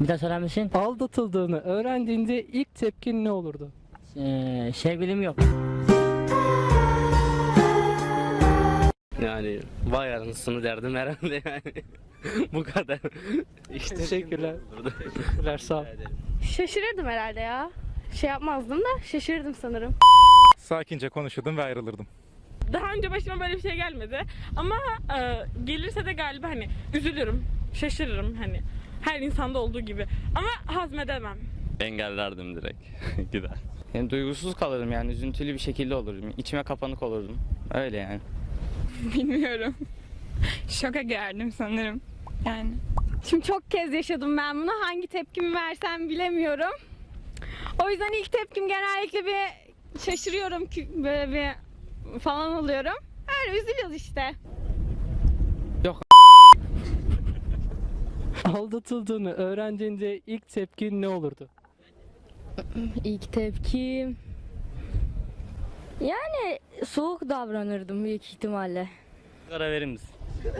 Bir daha söyler misin? Aldatıldığını öğrendiğinde ilk tepkin ne olurdu? Ee, sevgilim yok. Yani vay anasını derdim herhalde yani. Bu kadar. İşte Teşekkürler. Teşekkürler sağ ol. Şaşırırdım herhalde ya. Şey yapmazdım da şaşırırdım sanırım. Sakince konuşurdum ve ayrılırdım. Daha önce başıma böyle bir şey gelmedi. Ama e, gelirse de galiba hani üzülürüm, şaşırırım hani. Her insanda olduğu gibi. Ama hazmedemem. Engellerdim direkt. Gider. Yani duygusuz kalırdım yani üzüntülü bir şekilde olurdum. İçime kapanık olurdum. Öyle yani. Bilmiyorum. Şoka girerdim sanırım. Yani. Şimdi çok kez yaşadım ben bunu. Hangi tepkimi versem bilemiyorum. O yüzden ilk tepkim genellikle bir şaşırıyorum ki böyle bir falan oluyorum. Öyle üzülüyoruz işte. Aldatıldığını öğrendiğinde ilk tepkin ne olurdu? İlk tepkim yani soğuk davranırdım büyük ihtimalle. Sigara verir misin?